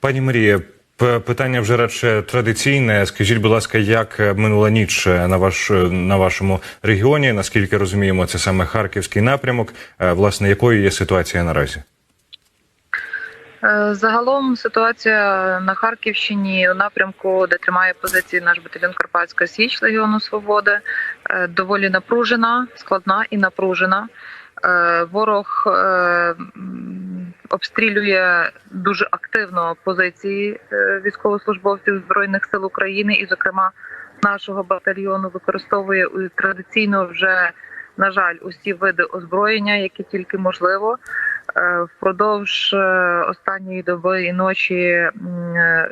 Пані Марія, питання вже радше традиційне. Скажіть, будь ласка, як минула ніч на ваш на вашому регіоні? Наскільки розуміємо, це саме харківський напрямок. Е, Власне, якою є ситуація наразі? Е, Загалом ситуація на Харківщині у напрямку, де тримає позиції наш батальйон Карпатська Січ Легіону Свободи, е, доволі напружена, складна і напружена. Е, Ворог е, обстрілює дуже активно позиції е, військовослужбовців збройних сил України, і, зокрема, нашого батальйону використовує традиційно вже на жаль усі види озброєння, які тільки можливо. Впродовж останньої доби і ночі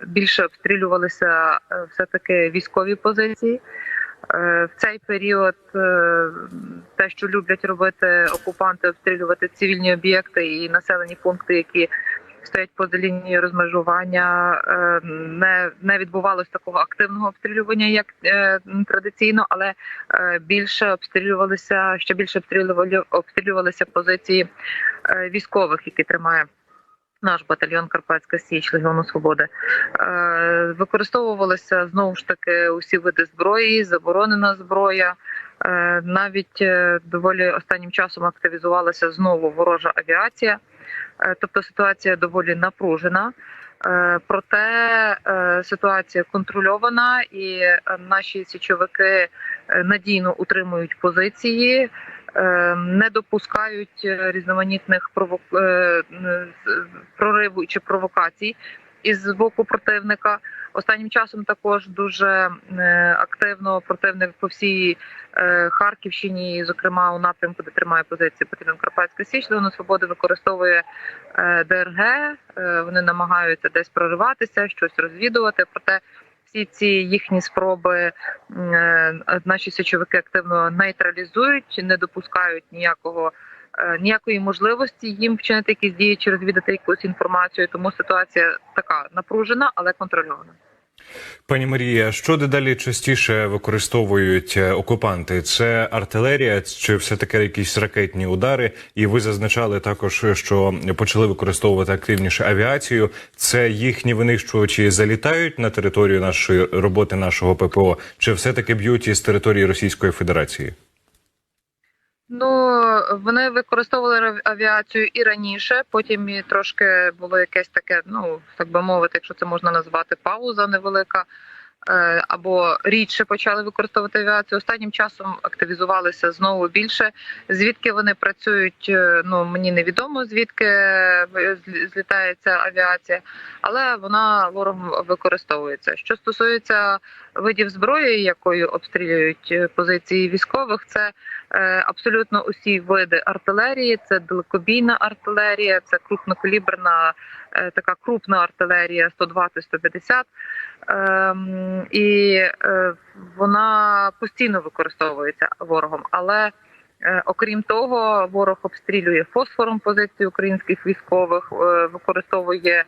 більше обстрілювалися е, все-таки військові позиції. Е, В цей період е, те, що люблять робити окупанти, обстрілювати цивільні об'єкти і населені пункти, які стоять поза лінією розмежування, е, не, не відбувалось такого активного обстрілювання, як традиційно, але більше обстрілювалися ще більше обстрілювали обстрілювалися позиції військових, які тримає. Наш батальйон Карпатська Січ Легіону Свободи Е, використовувалися знову ж таки усі види зброї, заборонена зброя. Е, навіть е, доволі останнім часом активізувалася знову ворожа авіація, тобто ситуація доволі напружена. Проте ситуація контрольована, і наші січовики надійно утримують позиції, не допускають е, різноманітних провок... е, е, прориву чи провокацій із боку противника. Останнім часом також дуже е, активно противник по всій е, Харківщині, зокрема у напрямку, де тримає позиції Петрин Карпатська Січ, Леону Свободи використовує е, ДРГ. Е, Вони намагаються десь прориватися, щось розвідувати. Проте всі ці їхні спроби е, наші січовики активно нейтралізують, не допускають ніякого. е, Ніякої можливості їм вчинити якісь дії чи розвідати якусь інформацію, тому ситуація така напружена, але контрольована. Пані Марія, що дедалі частіше використовують е, окупанти? Це артилерія чи все таки якісь ракетні удари? І ви зазначали також, що почали використовувати активніше авіацію. Це їхні винищувачі залітають на територію нашої роботи нашого ППО, чи все таки б'ють із території Російської Федерації? Ну вони використовували авіацію і раніше. Потім і трошки було якесь таке, ну так би мовити, якщо це можна назвати пауза невелика. е, Або рідше почали використовувати авіацію. Останнім часом активізувалися знову більше. Звідки вони працюють? е, Ну мені невідомо звідки е, злі- злітає ця авіація, але вона ворогом використовується. Що стосується видів зброї, якою обстрілюють позиції військових, це абсолютно усі види артилерії. Це далекобійна артилерія, це крупнокаліберна, е, така крупна артилерія 120-150. Ем, і е, вона постійно використовується ворогом. Але е, окрім того, ворог обстрілює фосфором позиції українських військових, е, використовує е,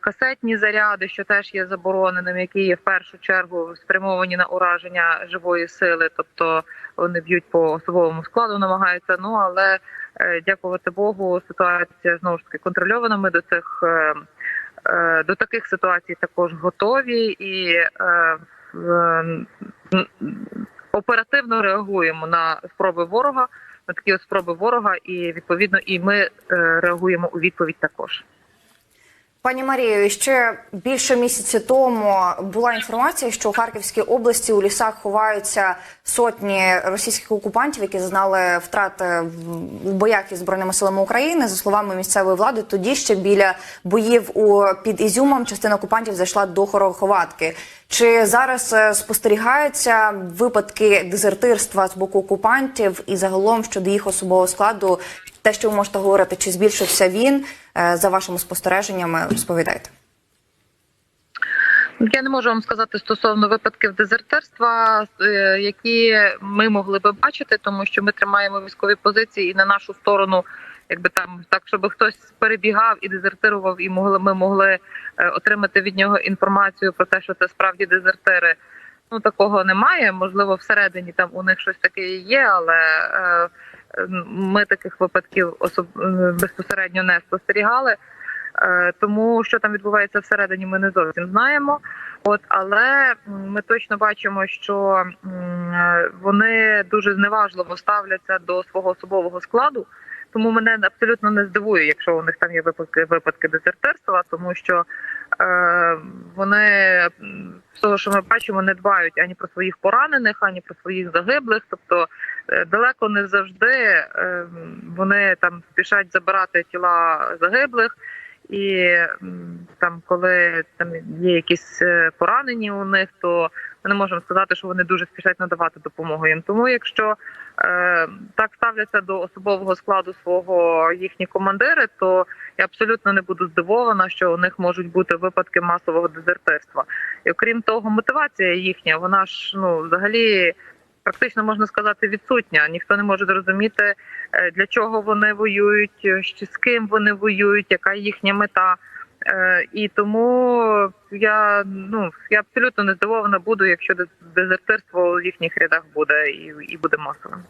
касетні заряди, що теж є забороненим, які є в першу чергу спрямовані на ураження живої сили, тобто вони б'ють по особовому складу, намагаються. Ну але е, дякувати Богу, ситуація знову ж таки контрольована. Ми до цих е, е, до таких ситуацій також готові і е, оперативно реагуємо на спроби ворога, на такі спроби ворога, і відповідно і ми е, реагуємо у відповідь також. Пані Марію, ще більше місяця тому була інформація, що у Харківській області у лісах ховаються сотні російських окупантів, які зазнали втрати в- боях із збройними силами України. За словами місцевої влади, тоді ще біля боїв у під Ізюмом частина окупантів зайшла до Хороховатки. Чи зараз е, спостерігаються випадки дезертирства з боку окупантів і загалом щодо їх особового складу? Те, що ви можете говорити, чи збільшився він Е, за вашими спостереженнями, розповідайте. Я не можу вам сказати стосовно випадків дезертирства, е, які ми могли би бачити, тому що ми тримаємо військові позиції і на нашу сторону, якби там так, щоб хтось перебігав і дезертирував, і могли ми могли е, отримати від нього інформацію про те, що це справді дезертири. Ну такого немає. Можливо, всередині там у них щось таке є, але ми таких випадків особ... е, безпосередньо не спостерігали. Е, Тому що там відбувається всередині, ми не зовсім знаємо. От але ми точно бачимо, що е, вони дуже зневажливо ставляться до свого особового складу. Тому мене абсолютно не здивує, якщо у них там є випадки випадки дезертирства, тому що е, вони з того, що ми бачимо, не дбають ані про своїх поранених, ані про своїх загиблих. Тобто далеко не завжди е, вони там спішать забирати тіла загиблих. І там, коли там є якісь е, поранені у них, то ми не можемо сказати, що вони дуже спішать надавати допомогу їм. Тому, якщо е, так ставляться до особового складу свого їхні командири, то я абсолютно не буду здивована, що у них можуть бути випадки масового дезертирства. І окрім того, мотивація їхня, вона ж ну взагалі. Практично можна сказати відсутня. Ніхто не може зрозуміти, е, для чого вони воюють, е, з ким вони воюють, яка їхня мета. Е, І тому я ну я абсолютно не здивована буду, якщо дезертирство у їхніх рядах буде і, і буде масовим.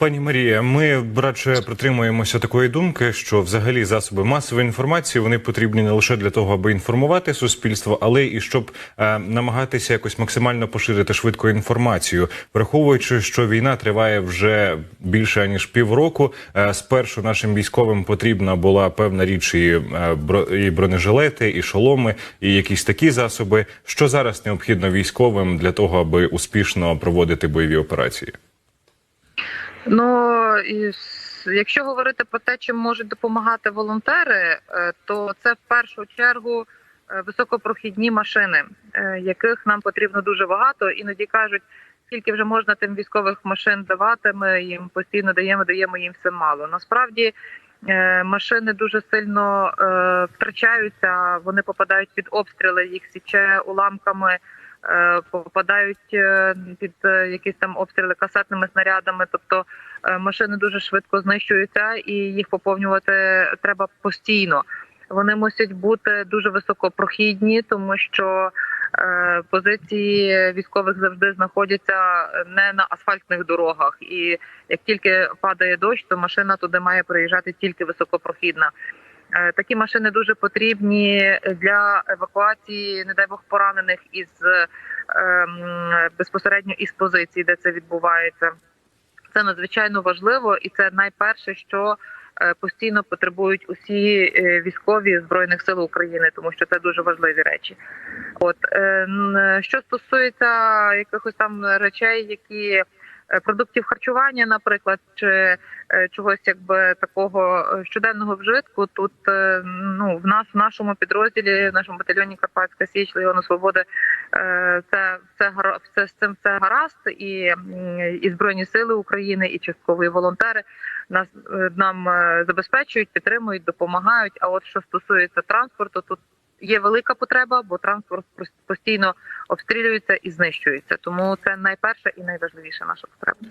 Пані Марія, ми радше притримуємося такої думки, що взагалі засоби масової інформації вони потрібні не лише для того, аби інформувати суспільство, але і щоб е, намагатися якось максимально поширити швидко інформацію, враховуючи, що війна триває вже більше ніж півроку. Е, спершу нашим військовим потрібна була певна річ і, е, і бронежилети, і шоломи, і якісь такі засоби. Що зараз необхідно військовим для того, аби успішно проводити бойові операції? Ну якщо говорити про те, чим можуть допомагати волонтери, е, то це в першу чергу е, високопрохідні машини, е, яких нам потрібно дуже багато. Іноді кажуть, скільки вже можна тим військових машин давати. Ми їм постійно даємо, даємо їм все мало. Насправді. Машини дуже сильно втрачаються, вони попадають під обстріли, їх січе уламками, попадають е, під е, якісь там обстріли касетними снарядами. Тобто е, машини дуже швидко знищуються, і їх поповнювати треба постійно. Вони мусять бути дуже високопрохідні, тому що е, позиції військових завжди знаходяться не на асфальтних дорогах. І як тільки падає дощ, то машина туди має приїжджати тільки високопрохідна. Е, Такі машини дуже потрібні для евакуації, не дай Бог, поранених із ем, безпосередньо із позицій, де це відбувається. Це надзвичайно важливо, і це найперше, що е, постійно потребують усі е, військові збройних сил України, тому що це дуже важливі речі. От е, що стосується якихось там речей, які е, продуктів харчування, наприклад, чи е, чогось якби такого е, щоденного вжитку, тут е, ну в нас в нашому підрозділі, в нашому батальйоні Карпатська Січ Легіону Свободи, е, це все все з цим все гаразд, і, і збройні сили України, і часткові волонтери нас е, нам е, забезпечують, підтримують, допомагають. А от що стосується транспорту, тут є велика потреба, бо транспорт постійно обстрілюється і знищується. Тому це найперша і найважливіша наша потреба.